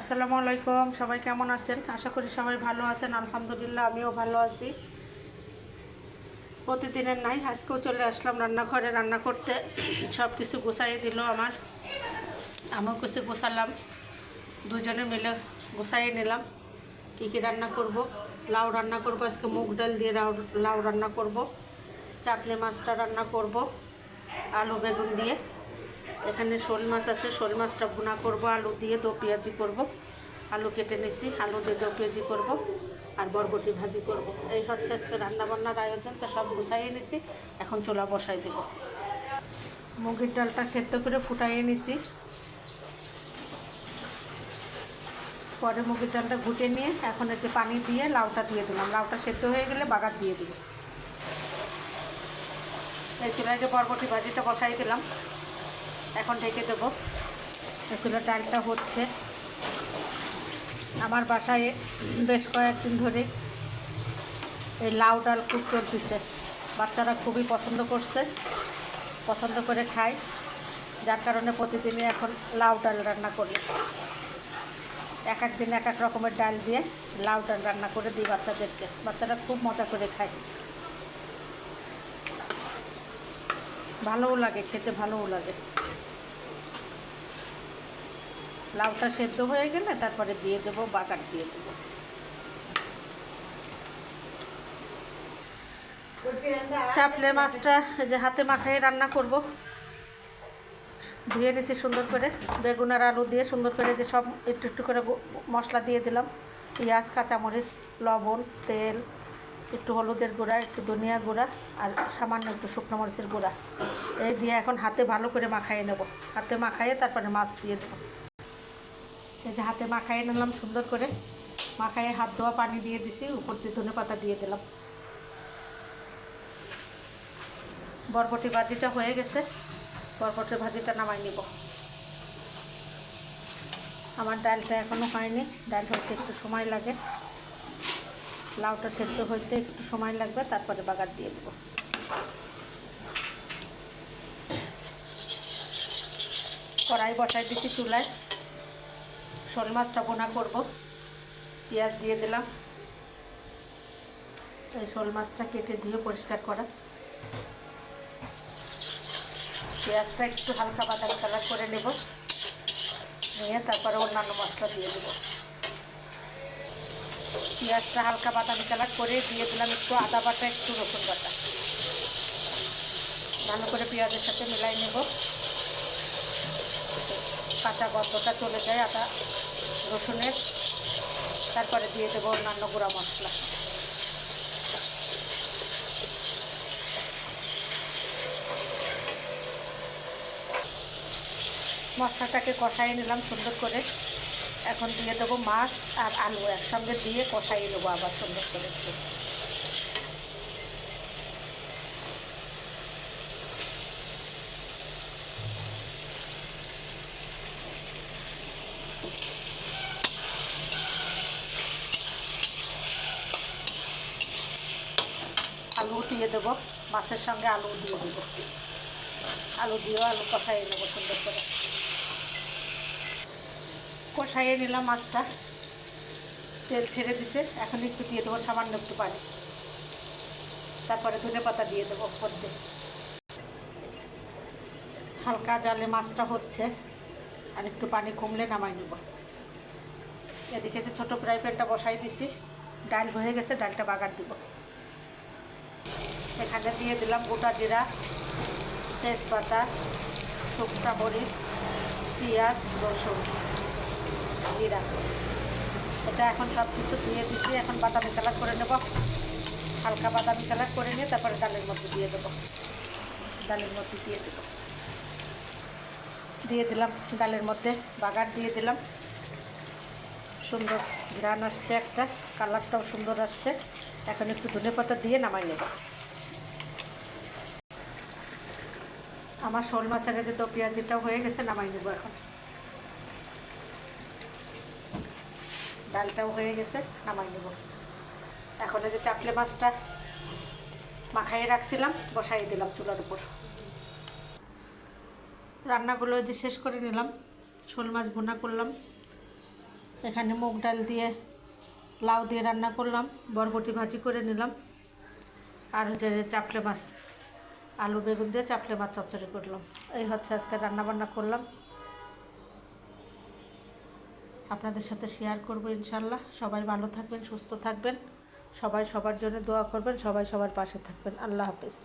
আসসালামু আলাইকুম, সবাই কেমন আছেন? আশা করি সবাই ভালো আছেন, আলহামদুলিল্লাহ আমিও ভালো আছি। প্রতিদিনের নাই, আজকেও চলে আসলাম রান্নাঘরে, রান্না করতে। সব কিছু গুছাইয়ে দিল আমার। আমিও কিছু গোছালাম। দুজনে মিলে গুছাইয়ে নিলাম। কী কী রান্না করব? লাউ রান্না করব, আজকে মুগ ডাল দিয়ে লাউ লাউ রান্না করব। চাপলি মাছটা রান্না করব, আলু বেগুন দিয়ে। এখানে শোল মাছ আছে, শোল মাছটা ভুনা করব, আলু দিয়ে দো পেঁয়াজি করব। আলু কেটে নিছি, আলু দিয়ে দো পেঁয়াজি করব আর বরবটি ভাজি করব। এই হচ্ছে আজকে রান্নাবান্নার আয়োজন, তো সব গুছাইয়ে নিছি, এখন চুলা বসাই দেব। মুগের ডালটা সেদ্ধ করে ফুটাইয়ে নিছি। পরে মুগের ডালটা ঘুটে নিয়ে এখন হচ্ছে পানি দিয়ে লাউটা দিয়ে দিলাম। লাউটা সেদ্ধ হয়ে গেলে বাগার দিয়ে দিব। এই চুলায় যে বরবটি ভাজিটা বসাই দিলাম এখন ঢেকে দেবো। এগুলো ডালটা হচ্ছে। আমার বাসায় বেশ কয়েকদিন ধরে এই লাউ ডাল খুব চলতেছে। বাচ্চারা খুবই পছন্দ করছে, পছন্দ করে খায়। যার কারণে প্রতিদিনই এখন লাউ ডাল রান্না করি। এক এক দিন এক এক রকমের ডাল দিয়ে লাউ ডাল রান্না করে দিই বাচ্চাদেরকে। বাচ্চারা খুব মজা করে খায়। ভালোও লাগে, খেতে ভালোও লাগে। লাউটা সেদ্ধ হয়ে গেলে তারপরে দিয়ে দেবো, বাটার দিয়ে দেবো। চাপলে মাছটা যে হাতে মাখায় রান্না করব। ধুয়ে নিছি সুন্দর করে, বেগুন আর আলু দিয়ে সুন্দর করে যে সব একটু একটু করে মশলা দিয়ে দিলাম। পেঁয়াজ, কাঁচামরিচ, লবণ, তেল, একটু হলুদের গুঁড়া, একটু ধনিয়া গুঁড়া আর সামান্য একটু শুকনো মরিচের গুঁড়া। এই দিয়ে এখন হাতে ভালো করে মাখাইয়ে নেব। হাতে মাখাইয়ে তারপরে মাছ দিয়ে দেবো। এই যে হাতে মাখাইয়ে নিলাম সুন্দর করে। মাখাইয়ে হাত ধোয়া পানি দিয়ে দিছি, উপর দিয়ে ধনে পাতা দিয়ে দিলাম। বরবটি ভাজিটা হয়ে গেছে। বরবটি ভাজিটা নামাই নিব। আমার ডালটা এখনও হয়নি। ডাল হইতে একটু সময় লাগে। লাউটা সেদ্ধ হইতে একটু সময় লাগবে, তারপরে বাগার দিয়ে দেবো। কড়াই বসাই দিচ্ছি চুলায়। শোল মাছটা বোনা করব। পেঁয়াজ দিয়ে দিলাম। এই শোল মাছটা কেটে ধুয়ে পরিষ্কার করা। পেঁয়াজটা একটু হালকা বাদামি কালার করে নেব। নিয়ে তারপরে অন্যান্য মশলা দিয়ে দেবো। পেঁয়াজটা হালকা বাদামি কালার করে দিয়ে দিলাম একটু আদা বাটা, একটু রসুন বাটা। ভালো করে পেঁয়াজের সাথে মিলাই নেব। কাঁচা গন্ধটা চলে যায় আদা, রসুনের। তারপরে দিয়ে দেবো অন্যান্য গুঁড়া মশলা। মশলাটাকে কষাই নিলাম সুন্দর করে। এখন দিয়ে দেবো মাছ আর আলু একসঙ্গে দিয়ে কষাই নেব আবার সুন্দর করে দিয়ে দেবো। মাছের সঙ্গে আলু দিয়ে দেবো। আলু দিয়েও আলু কষাইয়ে নেব সুন্দর করে। কষাইয়ে নিলাম মাছটা। তেল ছেড়ে দিছে। এখন একটু দিয়ে দেবো সামান্য একটু পানি। তারপরে ধনে পাতা দিয়ে দেবো দিয়ে। হালকা জালে মাছটা হচ্ছে। আর একটু পানি কমলে নামাই নেব। এদিকে যে ছোটো ফ্রাই প্যানটা বসাই দিছি। ডাল হয়ে গেছে, ডালটা বাগার দিব। এখানে দিয়ে দিলাম গোটা জিরা, তেজপাতা, শুকনা মরিচ, পেঁয়াজ, রসুন, জিরা। এটা এখন সব কিছু দিয়ে দিচ্ছি এখন বাদামি কালার করে নেব। হালকা বাদামি কালার করে নিয়ে তারপরে ডালের মধ্যে দিয়ে দেবো। ডালের মধ্যে দিয়ে দেবো। দিয়ে দিলাম ডালের মধ্যে বাগার দিয়ে দিলাম। সুন্দর ঘ্রাণ আসছে একটা। কালারটাও সুন্দর আসছে। এখন একটু ধনে পাতা দিয়ে নামাই নেব। আমার শোল মাছের কাছে তো পেঁয়াজিটাও হয়ে গেছে, নামাই নেব এখন। ডালটাও হয়ে গেছে, নামাই নেব। এখন যে চাপলে মাছটা মাখাইয়ে রাখছিলাম বসাই দিলাম চুলার উপর। রান্নাগুলো যে শেষ করে নিলাম, শোল মাছ ভুনা করলাম। এখানে মুগ ডাল দিয়ে লাউ দিয়ে রান্না করলাম, বরবটি ভাজি করে নিলাম। আর হচ্ছে যে চাপলে মাছ, আলু, বেগুন দিয়ে চাপলে মাছ চচ্চড়ি করলাম। এই হচ্ছে আজকে রান্না বান্না করলাম। আপনাদের সাথে শেয়ার করব ইনশাল্লাহ। সবাই ভালো থাকবেন, সুস্থ থাকবেন। সবাই সবার জন্য দোয়া করবেন, সবাই সবার পাশে থাকবেন। আল্লাহ হাফেজ।